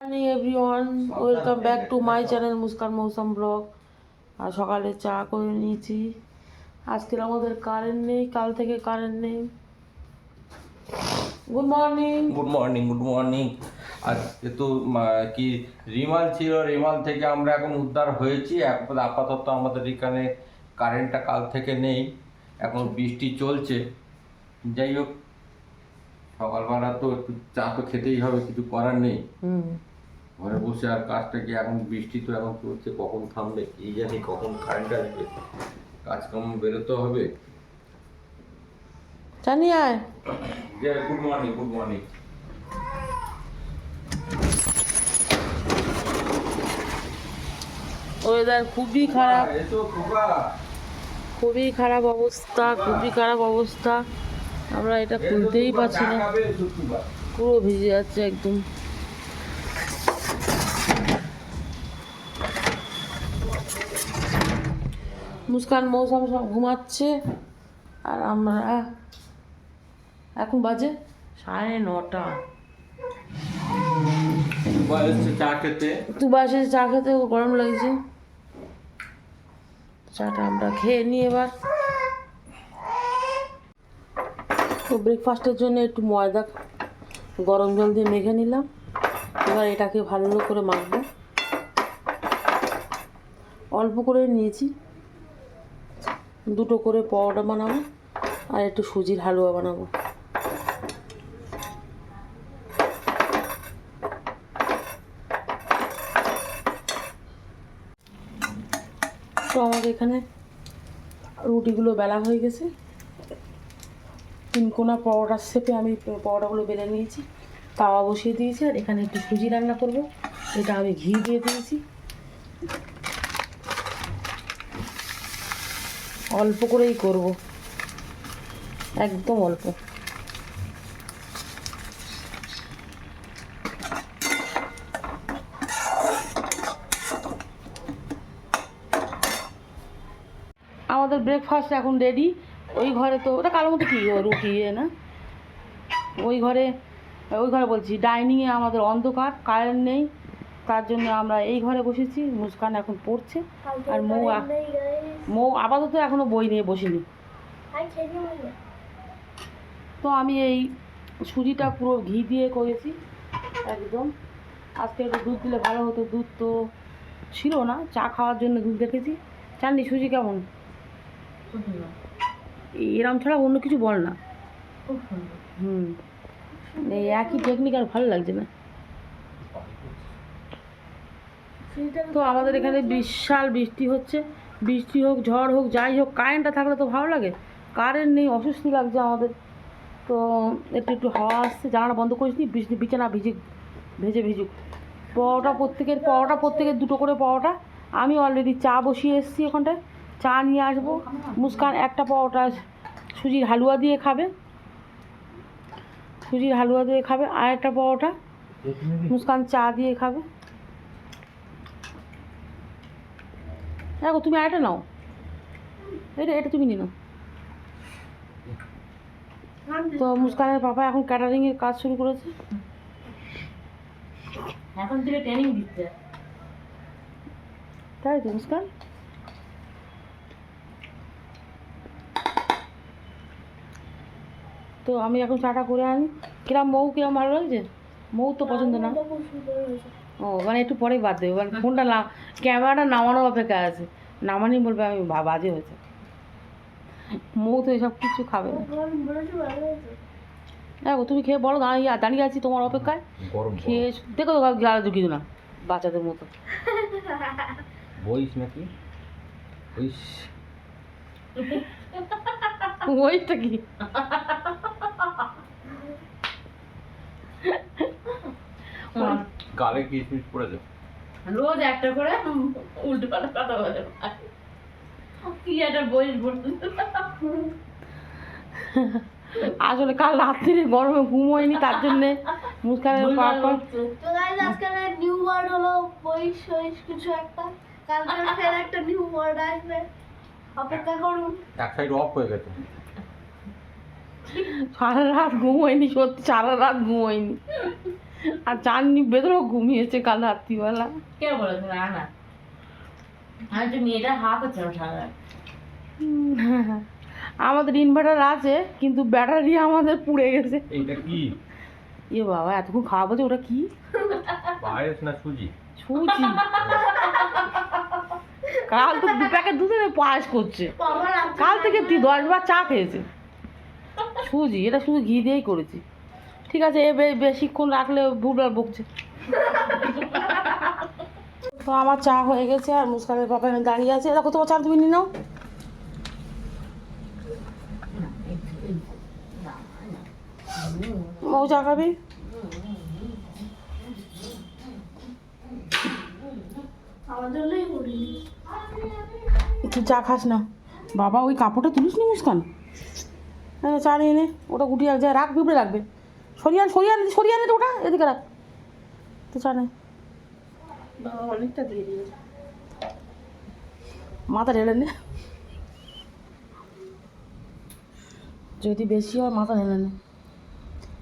Morning everyone welcome back to my channel Muskan Mausam blog আর সকালে চা করে নিয়েছি। আজকের আমাদের কারেন্ট নেই কাল থেকে কারেন্ট নেই। Good morning good morning good morning আজকে তো কি রিমাল ছিল রিমাল থেকে আমরা এখন উদ্ধার হয়েছি। এখন আপাতত আমাদের এখানে কারেন্টটা কাল থেকে নেই। এখন বৃষ্টি চলছে। যাই হোক সকালবেলা তো একটু চা তো খেতেই হবে কিছু করার নেই। হুম। ঘরে বসে আর কাজটা কি এখন বৃষ্টি তো এখন চলছে কখন থামবে কি জানি কখন কারেন্ট আসবে কাজকর্ম বেরোতে হবে। জানি আয়। Good morning good morning weather খুবই খারাপ। খুবই খারাপ অবস্থা খুবই খারাপ অবস্থা। আমরা এটা খুলতেই পারছি না। পুরো ভিজে যাচ্ছে একদম। মুস্কান মৌসাম সব ঘুমাচ্ছে আর আমরা এখন বাজে সাড়ে নটা। চা খেতে। একটু বাসে চা খেতে গরম লাগছে। চাটা আমরা খেয়ে নিই এবার। তো ব্রেকফাস্টের জন্য একটু ময়দা গরম জল দিয়ে মেখে নিলাম। এবার এটাকে ভালো করে মাখবো। অল্প করে নিয়েছি। দুটো করে পরোটা বানাবো আর একটু সুজির হালুয়া বানাবো। তো আমার এখানে রুটিগুলো বেলা হয়ে গেছে। তিনকোনা পরোটার শেপে আমি পরোটাগুলো বেলে নিয়েছি, তাওয়া বসিয়ে দিয়েছি আর এখানে একটু সুজি রান্না করব। এটা আমি ঘি দিয়ে দিয়েছি। অল্প করেই করব। একদম অল্প। আমাদের ব্রেকফাস্ট এখন রেডি ওই ঘরে তো ওটা কালো মতো কি? রুটি, এ না? ওই ঘরে ওই ঘরে বলছি ডাইনিংয়ে আমাদের অন্ধকার কারেন্ট নেই। তার জন্য আমরা এই ঘরে বসেছি। মুস্কান এখন পড়ছে। আর মৌ মৌ আপাতত এখনও বই নিয়ে বসিনি। তো আমি এই সুজিটা পুরো ঘি দিয়ে করেছি। একদম। আজকে একটু দুধ দিলে ভালো হতো। দুধ তো ছিল না। চা খাওয়ার জন্য দুধ রেখেছি। জাননি সুজি কেমন? এরম ছাড়া অন্য কিছু বল না। হুম। এই একই টেকনিক আর ভালো লাগছে না। তো আমাদের এখানে বিশাল বৃষ্টি হচ্ছে। বৃষ্টি হোক, ঝড় হোক, যাই হোক কারেন্টটা থাকলে তো ভালো লাগে। কারেন্ট নেই, অস্বস্তি লাগছে আমাদের। তো একটু একটু হাওয়া আসছে, জানালা বন্ধ করিস নি বৃষ্টি বিছানা ভিজে, ভেজে ভিজুক। পরোটা প্রত্যেকের পরোটা প্রত্যেকের দুটো করে পরোটা। আমি অলরেডি চা বসিয়ে এসেছি ওখানটায় চা নিয়ে আসব। মুস্কান একটা পরোটা সুজির হালুয়া দিয়ে খাবে। সুজির হালুয়া দিয়ে খাবে। আর একটা পরোটা মুস্কান চা দিয়ে খাবে। দেখো তুমি আরেকটা নাও। এটা এটা তুমি নাও। তো মুস্কানের পাপা এখন ক্যাটারিংয়ের কাজ শুরু করেছে। এখন থেকে ট্রেনিং দিচ্ছে। তাই তো মুস্কান? তো আমি এখন চাটা করে আনি। কিরম মৌ কিরম ভালো লাগছে? মৌ তো পছন্দ না। ও মানে একটু পরেই বাদ দেবে মানে ফোনটা না ক্যামেরাটা নামানোর অপেক্ষা আছে। নামানি বলবে আমি বাজে হয়েছে। মৌ তো এসব কিছু খাবে না। দেখো তুমি খেয়ে বলো দাঁড়িয়ে দাঁড়িয়ে আছি তোমার অপেক্ষায়। খেয়ে দেখো তো ঢুকিয়ে দিও না বাচ্চাদের মতো। বইস নাকি? বইস। ওইটা কি? গালে কিশমিশ পড়েছে। রোজ একটা করে উল্টো পাল্টা কথা বলে। কি একটা বই আসলে কাল রাত্রিরে গরমে ঘুম হয়নি তার জন্যে মুস্কানের পা পা- তো গাইজ আজকে নিউ ওয়ার্ড হলো বইস সইস কিছু একটা। কালকে ফের একটা নিউ ওয়ার্ড আসবে। অপেক্ষা করুন। এক সাইড অফ হয়ে গেছে। সারা রাত ঘুম হয়নি সত্যি সারা রাত ঘুম হয়নি আর চাননি বেদরও ঘুমিয়েছে কাল রাত্রিবেলা। কে বলেছে? না না আমি তো মেয়েটা হাত আছে আমাদের ইনভার্টার আছে কিন্তু ব্যাটারি আমাদের পুড়ে গেছে। কি? এ বাবা এতক্ষণ খাওয়া বলছে ওটা কি? পায়েস না সুজি? সুজি। কাল তো দু প্যাকেট দুধে পায়েস করছে। কাল থেকে তুই দশ বার চা খেয়েছে। সুজি এটা শুধু ঘি দিয়েই করেছি। ঠিক আছে এ বেশিক্ষণ রাখলে ভুলবার বকছে। তো আমার চা হয়ে গেছে আর মুসকানের পাপা এখানে দাঁড়িয়ে আছে। দেখো তোমার চা তুমি নিয়ে নাও। মৌ চা খাবি? তুই চা খাস না। বাবা ওই কাপড়টা তুলিস নি মুসকান? হ্যাঁ চা নিয়ে নে। ওটা গুটিয়ে এক জায়গায় রাখ পিঁপড়ে রাখবে। সরিয়ে আন সরিয়ে আন সরিয়ে আন এটা ওটা এদিকে রাখ। তুই চা নে। বাবা অনেকটা দিয়ে দিয়েছে মাথা ঢেলে নে। যদি বেশি হয় মাথা ঢেলে নে।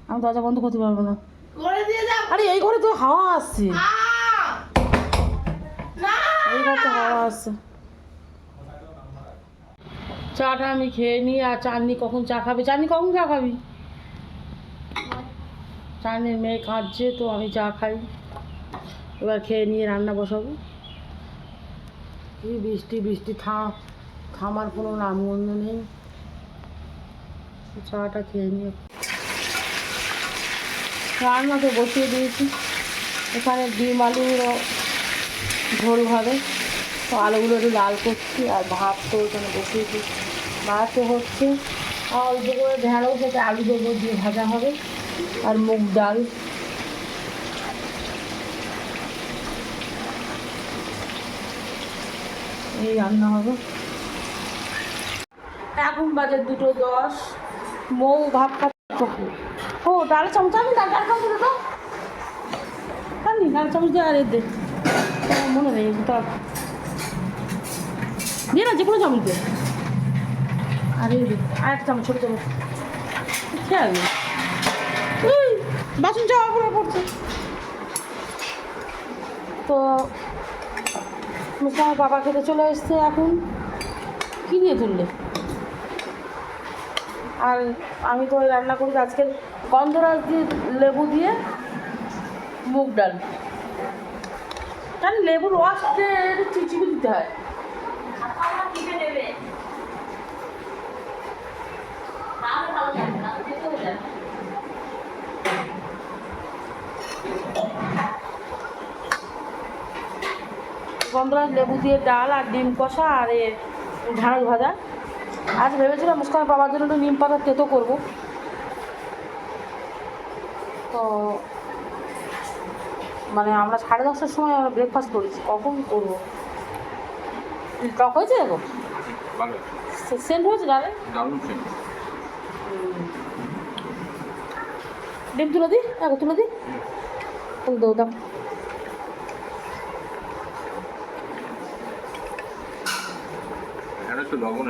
আমি দরজা বন্ধ করতে পারব না। আরে এই ঘরে তো হাওয়া আসছে। এই ঘরে তো হাওয়া আসছে। চাটা আমি খেয়ে নিই আর চাননি কখন চা খাবে? চাননি কখন চা খাবি? চাননির মেয়ে কাঁদছে, তো আমি চা খাই। এবার খেয়ে নিয়ে রান্না বসাবো। কি বৃষ্টি বৃষ্টি থা থামার কোনো নামগন্ধ নেই। চাটা খেয়ে নিয়ে। রান্না তো বসিয়ে দিয়েছি। এখানে ডিম আলুগুলো ঝোল হবে। তো আলুগুলো একটু লাল করছি আর ভাত তো ওখানে বসিয়েছি ভাতও হচ্ছে, আর অল্প করে ঢেঁড়স সাথে আলু দেবো দিয়ে ভাজা হবে। আর মুগ ডাল। এই রান্না হবে। এখন বাজার দুটো দশ। মৌ ভাত খাচ্ছে ও, ডাল চামচ আমি ডাল ডাল দে তো জানি ডাল চামচ দিয়ে আর দে। মনে নেই তার দিয়ে না যে কোনো চামচ দে। আর একটা চামচ, ছোটো চামচ। খেয়াল নেই। বাসন চাওয়া পড়ে পড়ছে তো মুসলামের বাবা খেতে চলে এসছে এখন। কী দিয়ে তুললে? আর আমি তো ওই রান্না করি আজকে গন্ধরাজ দিয়ে লেবু দিয়ে মুগ ডাল। জানি লেবুর একটু চিচিবি দিতে হয়। আমার কিনে দেবে তাহলে ভালো যাবে না খেতেও যাবে গন্ধরাজ লেবু দিয়ে ডাল আর ডিম কষা আর এ ঢাঁড়স ভাজা। আজ ভেবেছিলাম মুস্কানের বাবার জন্য একটু নিম পাতার তেতো করব। তো মানে আমরা সাড়ে দশটার সময় আমরা ব্রেকফাস্ট করেছি। কখন করব? টক হয়েছে দেখো? সেন্ট হয়েছে দারুণ ডিম তুলে দিই দেখো তুলে দিই দেবো দাও তো লবণ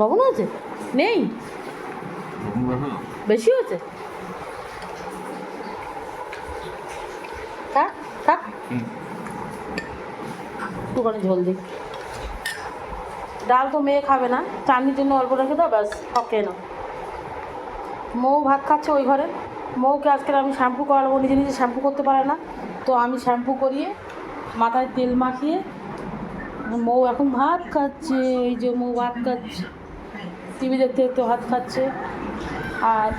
লবণ আছে? নেই? বেশি হয়েছে থাক থাক। একটুখানি ঝোল দিই। ডাল তো মেয়ে খাবে না। চাটনির জন্য অল্প রেখে দাও, ব্যাস খেয়ে নাও। মৌ ভাত খাচ্ছে ওই ঘরে। মৌকে আজকে আমি শ্যাম্পু করাবো, নিজে নিজে শ্যাম্পু করতে পারে না। তো আমি শ্যাম্পু করিয়ে মাথায় তেল মাখিয়ে মৌ এখন ভাত খাচ্ছে, এই যে মৌ ভাত খাচ্ছে। টিভি দেখতে দেখতে ভাত খাচ্ছে। আর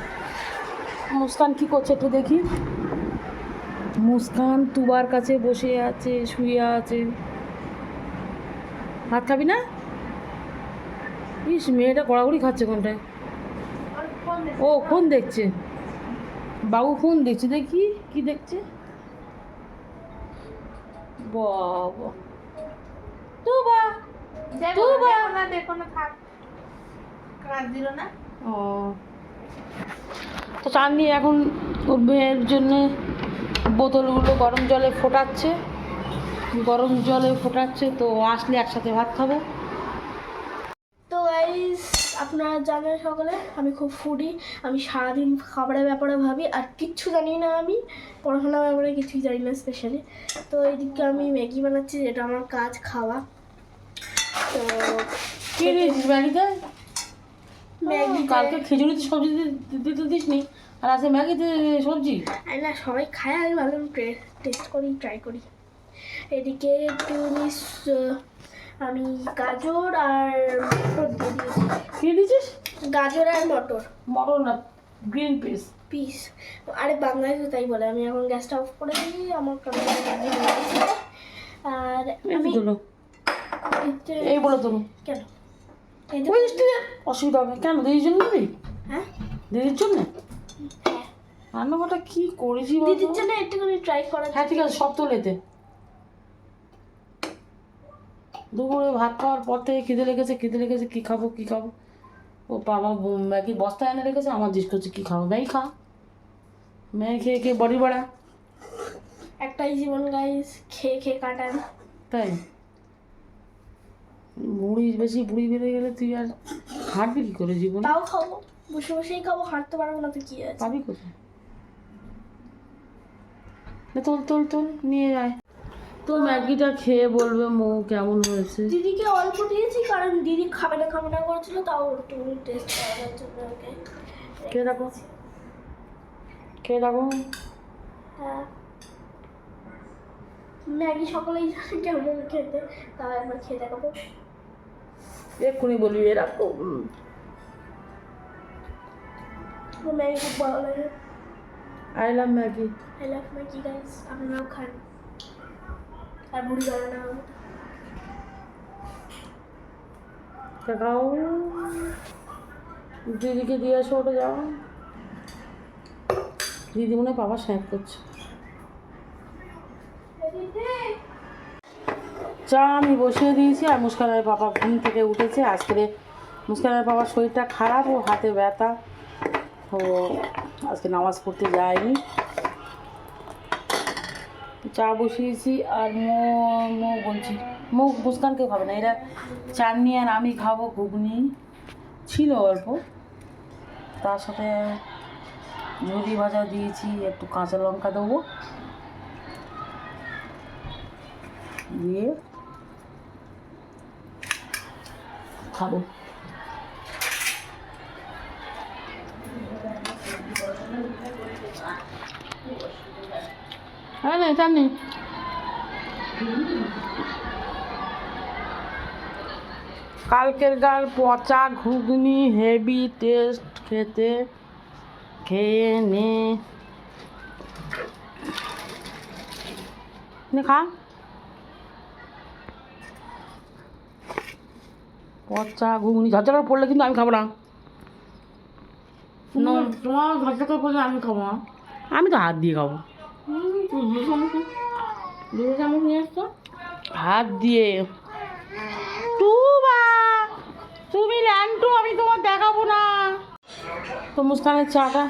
মুস্কান কী করছে একটু দেখি। মুস্কান তুবার কাছে বসে আছে, শুয়ে আছে। ভাত খাবি না? ইস, মেয়েটা কড়াকড়ি খাচ্ছে কোনটায়। ও, ফোন দেখছে। বাবু ফোন দেখছে, দেখি কি দেখছে। বাবা। তুবা। না, দেখো না দেখো না থাক কাজ দিল না। ও। তো চাঁদনি এখন ওর মেয়ের জন্যে বোতলগুলো গরম জলে ফোটাচ্ছে। গরম জলে ফোটাচ্ছে তো আসলে একসাথে ভাত খাব। তো গাইস আপনারা জানেন সকলে আমি খুব ফুডি আমি সারাদিন খাবারের ব্যাপারে ভাবি আর কিচ্ছু জানি না আমি। পড়াশোনার ব্যাপারে কিছুই জানি না স্পেশালি তো এইদিকে আমি ম্যাগি বানাচ্ছি যেটা আমার কাজ খাওয়া। তো কি দিয়েছিস? ম্যাগিতে ম্যাগি কালকে খিচুড়িতে সবজি দিতে দিস নি আর আজকে ম্যাগিতে সবজি। আরে না সবাই খায় আমি ভাবলাম টেস্ট করি ট্রাই করি। এদিকে একটু আমি গাজর আর কি দিয়েছিস? গাজর আর মটর। মটর না গ্রিন পিস পিস আরে বাংলাদেশে তাই বলে আমি এখন গ্যাসটা অফ করে দিই আমার আর আমি এই বলে তুলো কেন? আছে অসুবিধা হবে কেন দিদির জন্য নিবি? হ্যাঁ? দিদির জন্য? হ্যাঁ। রান্নাঘরটা কি করেছি? দিদির জন্য একটুখানি ট্রাই করা হ্যাঁ ঠিক আছে সব তোলেতে। দুপুরে ভাত খাওয়ার পর থেকে খিদে লেগেছে খিদে লেগেছে কী খাব কী খাব? ও বাবা ম্যাগি বস্তা এনে রেখেছে আমার জিজ্ঞেস করছে কী খাব? ম্যাগি খা। ম্যাগি খেয়ে খেয়ে বডি বাড়া। একটাই জীবন গাইস খেয়ে খেয়ে কাটান। তাই? বুড়ি বেশি বুড়ি বেড়ে গেলে তুই আর হাঁটবি কী করে জীবনে? তাও খাব বসে বসেই খাব হাঁটতে পারব না তো কি আছে। পাবি কোথায়? নে তোল তোল তোল নিয়ে যায় তো ম্যাগিটা খেয়ে বলবে মো কেমন হয়েছে। দিদিকে অল্প দিয়েছি কারণ দিদি খাবে না খাবে না করেছিল তাও একটু টেস্ট করার জন্য ওকে। খেয়ে দেখো। খেয়ে দেখো। হ্যাঁ। ম্যাগি সকলেই জানে কেমন খেতে তাও একবার খেয়ে দেখাবো। এক্ষুনি বলবি এরকম ম্যাগি খুব ভালো লাগে। I love Maggi I love Maggi guys আপনারাও খান। আর বুড়ি না দিদিকে দিয়ে আসো ওটা যাও। দিদি মনে হয় বাবা স্ন্যাক করছে। চা আমি বসিয়ে দিয়েছি আর মুস্কানের বাবা ঘুম থেকে উঠেছে। আজকে মুস্কানের বাবার শরীরটা খারাপ ও হাতে ব্যথা। ও আজকে নামাজ পড়তে যায়নি। চা বসিয়েছি আর মো মো বলছি মুখ মুস্কানকে খাবে না, এরা চাটনি আর আমি খাব ঘুগনি। ছিল অল্প। তার সাথে ঝুরি ভাজা দিয়েছি, একটু কাঁচা লঙ্কা দেবো। দিয়ে খাব। হ্যাঁ না চাননি কালকের গাল পচা ঘুগনি হেভি টেস্ট খেতে খেয়ে নে খা। পচা ঘুগনি ঝরঝর পড়লে কিন্তু আমি খাব না। তোমার ঝরঝর পড়লে আমি খাব না। আমি তো হাত দিয়ে খাব। হাত দিয়ে। টুবা! তুমি ল্যান্টু আমি তোমার দেখাবো না। তো মুস্কানের চাটা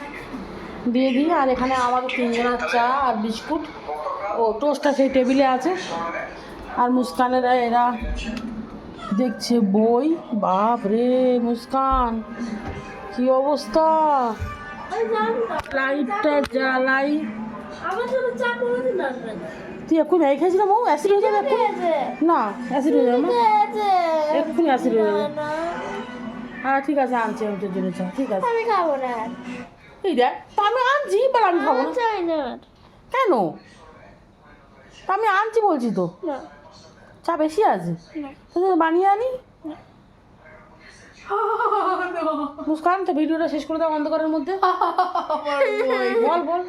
দিয়ে দিই আর এখানে আমাদের তিনজনের চা আর বিস্কুট ও টোস্টটা সেই টেবিলে আছে। আর মুস্কানেরা এরা দেখছে বই? বাপ রে মুস্কান। কি অবস্থা? লাইটটা জ্বালাই। তুই এক্ষুনি ম্যাগি খাইছিলাম ও অ্যাসিড হয়ে যাবে না অ্যাসিড হয়ে যাবে এক্ষুনি অ্যাসিড হয়ে যাবে। হ্যাঁ ঠিক আছে আনছি আমি তোর জন্য চা ঠিক আছে। আমি খাব না। এই দেখ তো আমি আনছি বলে আমি খাব না। না। কেন? তা আমি আনছি বলছি তো। না। চা বেশি আছে? বানিয়ে আনি। মুস্কান তো ভিডিওটা শেষ করে দাও অন্ধকারের মধ্যে। বল বল।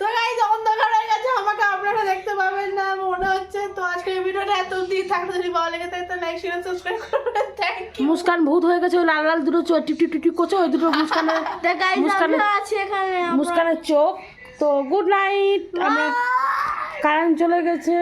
তো গাইজ অন্ধকার হয়ে গেছে আমাকে আপনারা দেখতে পাবেন না মনে হচ্ছে। তো আজকের ভিডিওটা এত অবধি থাকলে যদি ভালো লেগে থাকে তো লাইক শেয়ার সাবস্ক্রাইব করবেন। থ্যাংক ইউ মুস্কান ভূত হয়ে গেছে ওই লাল লাল দুটো চোখ টিপ টিপ টিপ করছে ওই দুটো মুস্কানের মুস্কানের আছি এখানে মুস্কানের চোখ। তো গুড নাইট আমরা কারেন্ট চলে গেছে।